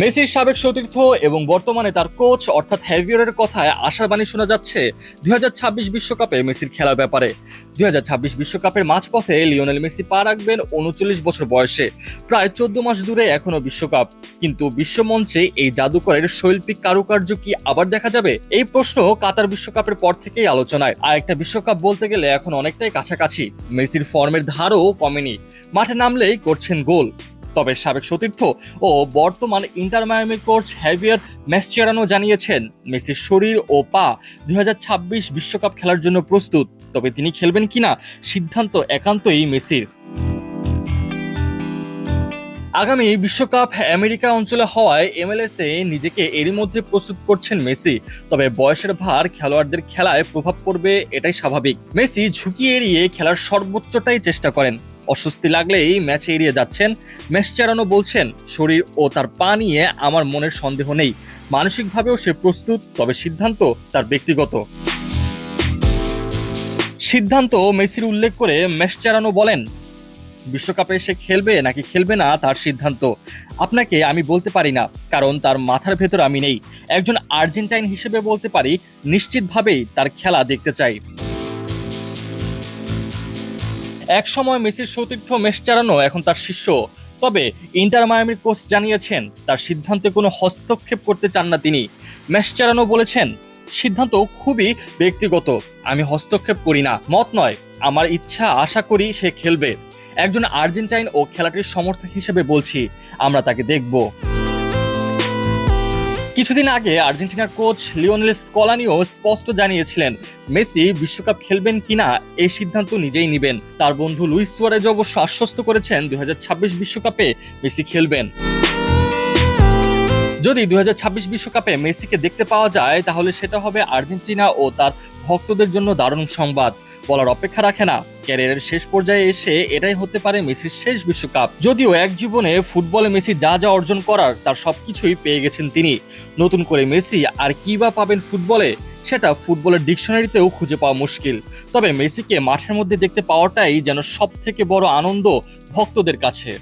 মেসির সাবেক সতীর্থ এবং বর্তমানে তার কোচ, অর্থাৎ হ্যাভিয়ারের কথায় আশার বাণী শোনা যাচ্ছে দুই বিশ্বকাপে মেসির খেলার ব্যাপারে। দুই বিশ্বকাপের মাঝপথে লিওনেল মেসি পা রাখবেন উনচল্লিশ বছর বয়সে, প্রায় চোদ্দ মাস দূরে এখনও বিশ্বকাপ। কিন্তু বিশ্বমঞ্চে এই জাদুকরের শৈল্পিক কারুকার্য কি আবার দেখা যাবে? এই প্রশ্ন কাতার বিশ্বকাপের পর থেকেই আলোচনায়। আর একটা বিশ্বকাপ বলতে গেলে এখন অনেকটাই কাছাকাছি। মেসির ফর্মের ধারও কমেনি। মাঠে নামলেই করছেন গোল। তবে সাবেক সতীর্থ ও বর্তমান Inter Miami coach Javier Mascherano জানিয়েছেন, মেসির শরীর ও পা দুই বিশ্বকাপ খেলার জন্য প্রস্তুত, তবে তিনি খেলবেন কিনা সিদ্ধান্ত একান্তই মেসির। আগামী বিশ্বকাপ আমেরিকা অঞ্চলে হওয়ায় এমএলএস এ নিজেকে এরই মধ্যে প্রস্তুত করছেন মেসি, তবে বয়সের ভার খেলোয়াড়দের খেলায় প্রভাব পড়বে এটাই স্বাভাবিক। মেসি ঝুঁকি এড়িয়ে খেলার সর্বোচ্চটাই চেষ্টা করেন। অস্বস্তি লাগলেই ম্যাচে এড়িয়ে যাচ্ছেন। ম্যাচ চারানো বলছেন, শরীর ও তার পা নিয়ে আমার মনের সন্দেহ নেই। মানসিকভাবেও সে প্রস্তুত, তবে সিদ্ধান্ত তার ব্যক্তিগত। সিদ্ধান্ত মেসির উল্লেখ করে ম্যাচ চারানো বলেন, বিশ্বকাপে সে খেলবে নাকি খেলবে না তার সিদ্ধান্ত। আপনাকে আমি বলতে পারি না, কারণ তার মাথার ভেতর আমি নেই। একজন আর্জেন্টাইন হিসেবে বলতে পারি, নিশ্চিতভাবেই তার খেলা দেখতে চাই। এক সময় মেসির সতীর্থ মেস চালানো এখন তার শিষ্য। তবে ইন্টার মায়ামির কোচ জানিয়েছেন, তার সিদ্ধান্তে কোনো হস্তক্ষেপ করতে চান না তিনি। ম্যাচ চালানো বলেছেন, সিদ্ধান্ত খুবই ব্যক্তিগত, আমি হস্তক্ষেপ করি না। মত নয়, আমার ইচ্ছা, আশা করি সে খেলবে। একজন আর্জেন্টাইন ও খেলাটির সমর্থক হিসেবে বলছি, আমরা তাকে দেখব। কিছুদিন আগে আর্জেন্টিনার কোচ লিওনেল স্কলানিও স্পষ্ট জানিয়েছিলেন, মেসি বিশ্বকাপ খেলবেন কিনা এই সিদ্ধান্ত নিজেই নেবেন। তার বন্ধু লুইস সুয়ারেজ অবশ্য আশ্বস্ত করেছেন, দুই বিশ্বকাপে মেসি খেলবেন। যদি দুই বিশ্বকাপে মেসিকে দেখতে পাওয়া যায়, তাহলে সেটা হবে আর্জেন্টিনা ও তার ভক্তদের জন্য দারুণ সংবাদ। বলার অপেক্ষা রাখে না। ক্যারিয়ারের শেষ পর্যায়ে এসে এটাই হতে পারে মেসির শেষ বিশ্বকাপ। যদিও এক জীবনে ফুটবলে মেসি যা যা অর্জন করার, তার সবকিছুই পেয়ে গেছেন তিনি। নতুন করে মেসি আর কি বা পাবেন ফুটবলে, সেটা ফুটবলের ডিকশনারিতেও খুঁজে পাওয়া মুশকিল। তবে মেসিকে মাঠের মধ্যে দেখতে পাওয়াটাই যেন সব থেকে বড় আনন্দ ভক্তদের কাছে।